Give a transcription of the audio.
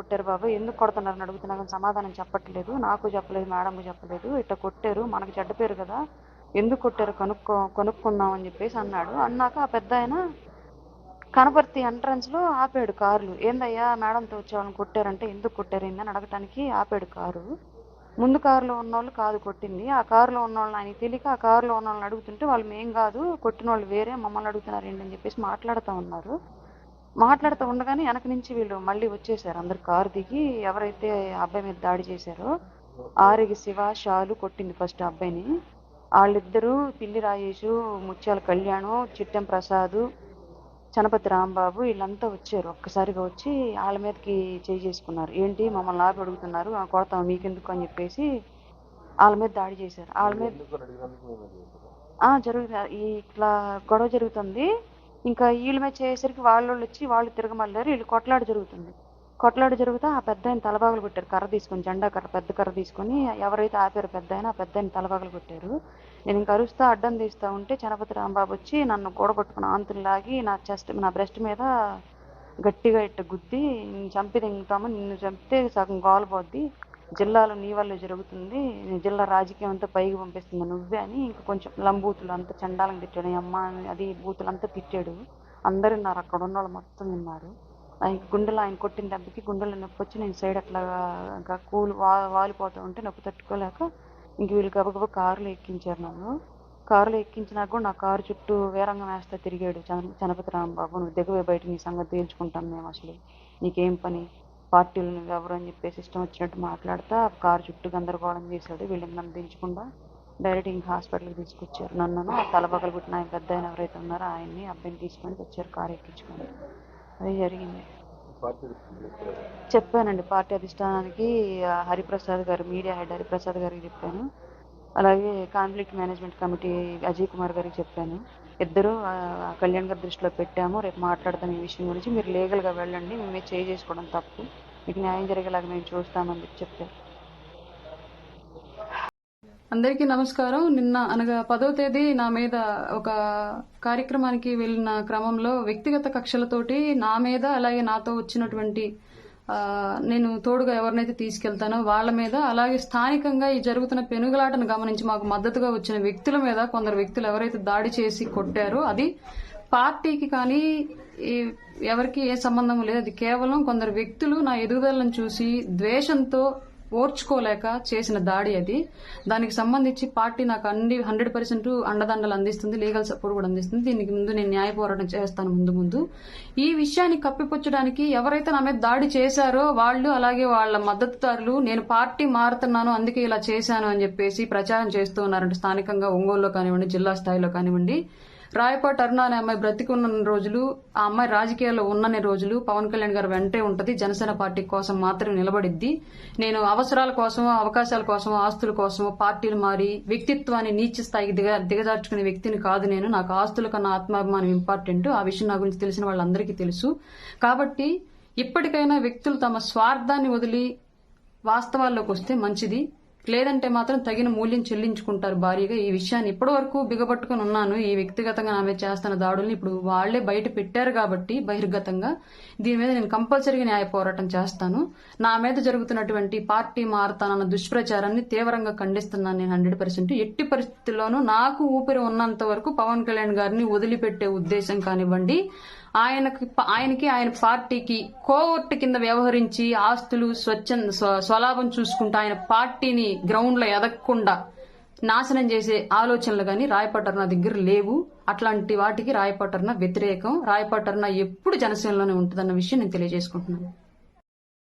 కొట్టారు బాబు. ఎందుకు కొడుతున్నారని అడుగుతున్నా కానీ సమాధానం చెప్పట్లేదు. నాకు చెప్పలేదు మేడంకు చెప్పలేదు. ఇట్లా కొట్టారు. మనకు చెడ్డ పేరు కదా. ఎందుకు కొట్టారు? కనుక్కో కొనుక్కుందాం అని చెప్పేసి అన్నాడు. అన్నాక ఆ పెద్ద ఆయన కనపర్తి ఎంట్రన్స్లో ఆపాడు కార్లు. ఏందయ్యా మేడంతో వచ్చేవాళ్ళని కొట్టారంటే ఎందుకు కొట్టారు? ఏందని అడగటానికి ఆపాడు కారు. ముందు కారులో ఉన్న వాళ్ళు కాదు కొట్టింది. ఆ కారులో ఉన్న వాళ్ళని ఆయనకి తెలియక ఆ కారులో ఉన్న వాళ్ళని అడుగుతుంటే వాళ్ళు మేం కాదు కొట్టిన వాళ్ళు వేరే మమ్మల్ని అడుగుతున్నారు ఏంటని చెప్పేసి మాట్లాడుతూ ఉన్నారు. మాట్లాడుతూ ఉండగానే వెనక నుంచి వీళ్ళు మళ్ళీ వచ్చేసారు అందరు కారు దిగి ఎవరైతే అబ్బాయి మీద దాడి చేశారో ఆరిగి శివ షాలు కొట్టింది ఫస్ట్ అబ్బాయిని. వాళ్ళిద్దరూ పిల్లి రాజేషు ముత్యాల కళ్యాణం చిట్టెం ప్రసాద్ చనపతి రాంబాబు వీళ్ళంతా వచ్చారు. ఒక్కసారిగా వచ్చి వాళ్ళ మీదకి చేయి చేసుకున్నారు. ఏంటి? మమ్మల్ని ఆపి అడుగుతున్నారు. "ఆ, కొడతాం మీకెందుకు అని చెప్పేసి వాళ్ళ మీద దాడి చేశారు. వాళ్ళ మీద ఆ జరుగుతుంది ఇట్లా గొడవ జరుగుతుంది. ఇంకా వీళ్ళ మీద చేసేసరికి వాళ్ళు వచ్చి వాళ్ళు తిరగమల్లారు వీళ్ళు కొట్లాట జరుగుతుంది. కొట్లాడు జరుగుతా ఆ పెద్ద ఆయన తలబాగులు కొట్టారు కర్ర తీసుకొని జెండా కర్ర పెద్ద కర్ర తీసుకొని ఎవరైతే ఆపారు పెద్ద ఆయన ఆ పెద్ద ఆయన తలబాగులు కొట్టారు. నేను ఇంకా అరుస్తూ అడ్డం తీస్తా ఉంటే చనపతి రాంబాబు వచ్చి నన్ను గోడగొట్టుకుని ఆంతులు లాగి నా చెస్ట్ నా బ్రెస్ట్ మీద గట్టిగా ఇట్ట గుద్ది చంపి తింటాము నిన్ను చంపితే సగం గోలపోద్ది జిల్లాలో నీ వల్ల జరుగుతుంది. జిల్లా రాజకీయం అంతా పైకి పంపిస్తుంది. నువ్వే అని ఇంకా కొంచెం లంబూతులు అంతా చండాలంగా తిట్టాడు. అమ్మ అని అది బూతులు అంతా తిట్టాడు. అందరు ఉన్నారు. అక్కడ ఉన్న వాళ్ళు మొత్తం ఉన్నారు ఆయన గుండెలో ఆయన కొట్టిన దెబ్బకి గుండెలు నొప్పి వచ్చి నేను సైడ్ అట్లా ఇంకా కూలు వా వాలిపోతూ ఉంటే నొప్పి తట్టుకోలేక ఇంక వీళ్ళు గబగబా కారులో ఎక్కించారు నన్ను. కారులో ఎక్కించినాక కూడా నా కారు చుట్టూ వేరంగం వేస్తా తిరిగాడు చన- చనపతి రాంబాబు. నువ్వు దిగవే బయట నీ సంగతి తేల్చుకుంటాం మేము అసలు. నీకేం పని? పార్టీలు నువ్వు ఎవరు అని చెప్పేసి ఇష్టం వచ్చినట్టు మాట్లాడుతా ఆ కారు చుట్టూ గందరగోళం చేశాడు వీళ్ళని నన్ను దించకుండా డైరెక్ట్ ఇంక హాస్పిటల్కి తీసుకొచ్చారు నన్ను. ఆ తల పగలు పుట్టిన ఆయన పెద్ద ఆయన ఎవరైతే ఉన్నారో ఆయన్ని అబ్బాయిని తీసుకొని వచ్చారు కారు ఎక్కించుకొని. అది జరిగింది. చెప్పానండి పార్టీ అధిష్టానానికి హరిప్రసాద్ గారు మీడియా హెడ్ హరిప్రసాద్ గారికి చెప్పాను. అలాగే conflict management committee Ajay Kumar గారికి చెప్పాను. ఇద్దరు కళ్యాణ్ గారి దృష్టిలో పెట్టాము రేపు మాట్లాడతాం ఈ విషయం గురించి. మీరు లీగల్గా వెళ్ళండి మేమే చేయి చేసుకోవడం తప్పు. మీకు న్యాయం జరిగేలాగా మేము చూస్తామని చెప్పారు. అందరికీ నమస్కారం. నిన్న అనగా పదో తేదీ నా మీద ఒక కార్యక్రమానికి వెళ్ళిన క్రమంలో వ్యక్తిగత కక్షలతోటి నా మీద అలాగే నాతో వచ్చినటువంటి నేను తోడుగా ఎవరినైతే తీసుకెళ్తానో వాళ్ళ మీద అలాగే స్థానికంగా ఈ జరుగుతున్న పెనుగులాటను గమనించి మాకు మద్దతుగా వచ్చిన వ్యక్తుల మీద కొందరు వ్యక్తులు ఎవరైతే దాడి చేసి కొట్టారో అది పార్టీకి కానీ ఈ ఎవరికి ఏ సంబంధం లేదు. అది కేవలం కొందరు వ్యక్తులు నా ఎదుగుదలను చూసి ద్వేషంతో ఓర్చుకోలేక చేసిన దాడి అది. దానికి సంబంధించి పార్టీ నాకు అన్ని హండ్రెడ్ పర్సెంట్ అండదండలు అందిస్తుంది. లీగల్ సపోర్ట్ కూడా అందిస్తుంది. దీనికి ముందు నేను న్యాయ పోరాటం చేస్తాను ముందు ముందు. ఈ విషయాన్ని కప్పిపుచ్చడానికి ఎవరైతే నా మీద దాడి చేశారో వాళ్ళు అలాగే వాళ్ళ మద్దతుదారులు నేను పార్టీ మారుతున్నాను అందుకే ఇలా చేశాను అని చెప్పేసి ప్రచారం చేస్తూ ఉన్నారంటే స్థానికంగా ఒంగోలులో కానివ్వండి జిల్లా స్థాయిలో కానివ్వండి. రాయపాటి అరుణ అనే అమ్మాయి బ్రతికున్న రోజులు ఆ అమ్మాయి రాజకీయాల్లో ఉన్నన్ని రోజులు పవన్ కళ్యాణ్ గారు వెంటే ఉంటది. జనసేన పార్టీ కోసం మాత్రం నిలబడిద్ది. నేను అవసరాల కోసం అవకాశాల కోసం ఆస్తుల కోసం పార్టీలు మారి వ్యక్తిత్వాన్ని నీచ స్థాయికి దిగ దిగజార్చుకునే వ్యక్తిని కాదు నేను. నాకు ఆస్తుల కన్నా ఆత్మాభిమానం ఇంపార్టెంట్ ఆ విషయం నా గురించి తెలిసిన వాళ్ళందరికీ తెలుసు. కాబట్టి ఇప్పటికైనా వ్యక్తులు తమ స్వార్థాన్ని వదిలి వాస్తవాల్లోకి వస్తే మంచిది. లేదంటే మాత్రం తగిన మూల్యం చెల్లించుకుంటారు భారీగా ఈ విషయాన్ని ఇప్పటి వరకు బిగబట్టుకుని ఉన్నాను ఈ వ్యక్తిగతంగా ఆమె చేస్తున్న దాడుల్ని ఇప్పుడు వాళ్ళే బయట పెట్టారు కాబట్టి బహిర్గతంగా. దీని మీద నేను కంపల్సరీగా న్యాయ పోరాటం చేస్తాను. నా మీద జరుగుతున్నటువంటి పార్టీ మారతానన్న దుష్ప్రచారాన్ని తీవ్రంగా ఖండిస్తున్నాను నేను హండ్రెడ్ పర్సెంట్. ఎట్టి పరిస్థితుల్లోనూ నాకు ఊపిరి ఉన్నంత వరకు పవన్ కళ్యాణ్ గారిని వదిలిపెట్టే ఉద్దేశం కానివ్వండి ఆయనకి ఆయనకి ఆయన పార్టీకి కోర్టు కింద వ్యవహరించి ఆస్తులు స్వచ్ఛంద స్వ- స్వలాభం చూసుకుంటూ ఆయన పార్టీని గ్రౌండ్లో ఎదగకుండా నాశనం చేసే ఆలోచనలు కానీ రాయపట్టర్న దగ్గర లేవు. అట్లాంటి వాటికి రాయపట్టర్న వ్యతిరేకం. రాయపట్టర్న ఎప్పుడు జనసేనలోనే ఉంటుందన్న విషయం నేను తెలియజేసుకుంటున్నాను.